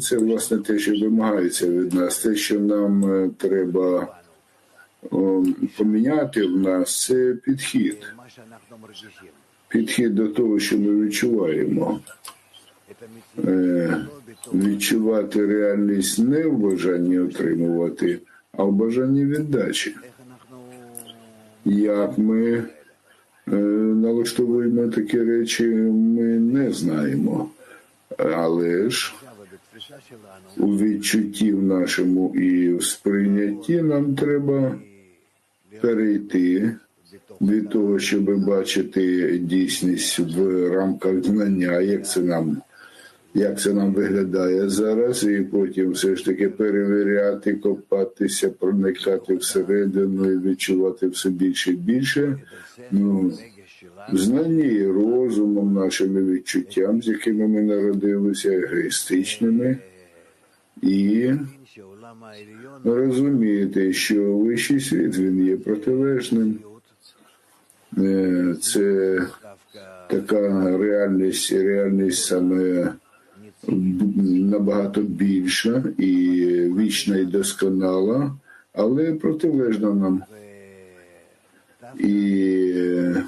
Це власне те, що вимагається від нас. Те, що нам е, треба о, поміняти в нас, це підхід. Підхід до того, що ми відчуваємо. Е, відчувати реальність не в бажанні отримувати, а в бажанні віддачі. Як ми е, налаштовуємо такі речі, ми не знаємо. Але ж у відчутті в нашому і в сприйнятті нам треба перейти від того, щоб бачити дійсність в рамках знання, як це нам. Як це нам виглядає зараз, і потім все ж таки перевіряти, копатися, проникати всередину і відчувати все більше і більше. Ну знання і розумом, нашими відчуттям, з якими ми народилися, егоїстичними, і розуміти, що вищий світ він є протилежним. Е, це така реальність, реальність саме набагато більша і вічна і досконала, але протилежна нам. І е,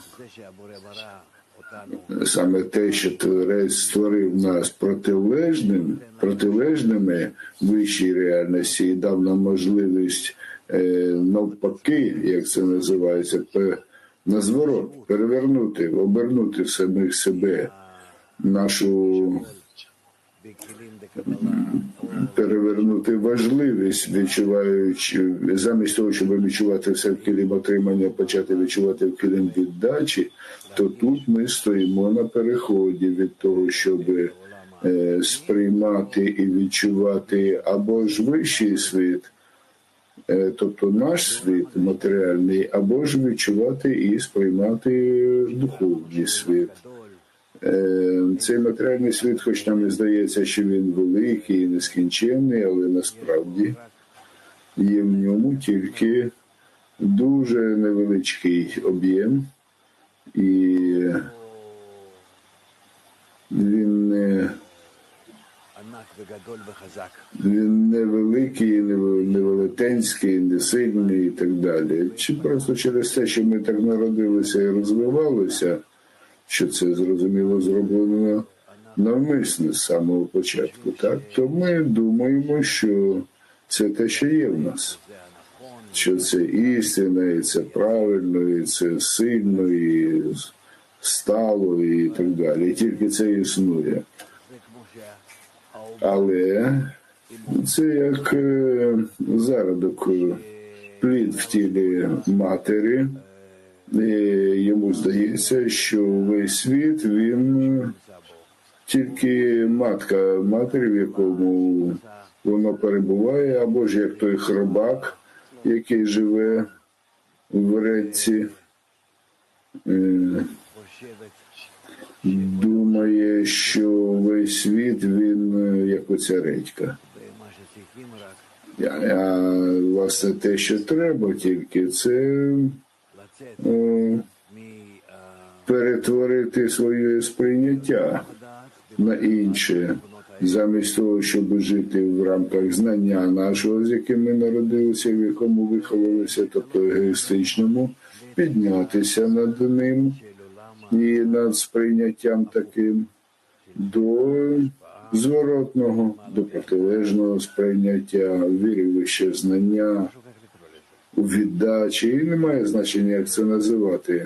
саме те, що творець створив нас протилежним, протилежними вищій реальності і дав нам можливість е, навпаки, як це називається, на зворот перевернути, обернути в самих себе нашу перевернути важливість, відчуваючи замість того, щоб відчувати все в килим отримання, почати відчувати в килим віддачі, то тут ми стоїмо на переході від того, щоб е, сприймати і відчувати або ж вищий світ, е, тобто наш світ матеріальний, або ж відчувати і сприймати духовний світ. Е, цей матеріальний світ, хоч нам і здається, що він великий і нескінченний, але насправді є в ньому тільки дуже невеличкий об'єм, і він не він невеликий, невелетенський, несильний і так далі. Чи просто через те, що ми так народилися і розвивалися що це зрозуміло зроблено навмисне з самого початку, так то ми думаємо, що це те, що є в нас, що це істина, і це правильно, і це сильно, і стало, і так далі. І Тільки це існує. Але це як е, зародок плід в тілі матері. І йому здається, що весь світ він тільки матка, матері, в якому воно перебуває, або ж як той хробак, який живе в реці, е, думає, що весь світ він е, як оця редька. А власне те, що треба, тільки це перетворити своє сприйняття на інше, замість того, щоб жити в рамках знання нашого, з яким ми народилися, в якому виховалися, тобто егоїстичному, піднятися над ним і над сприйняттям таким до зворотного, до протилежного сприйняття, віри вище знання віддачі, і немає значення, як це називати.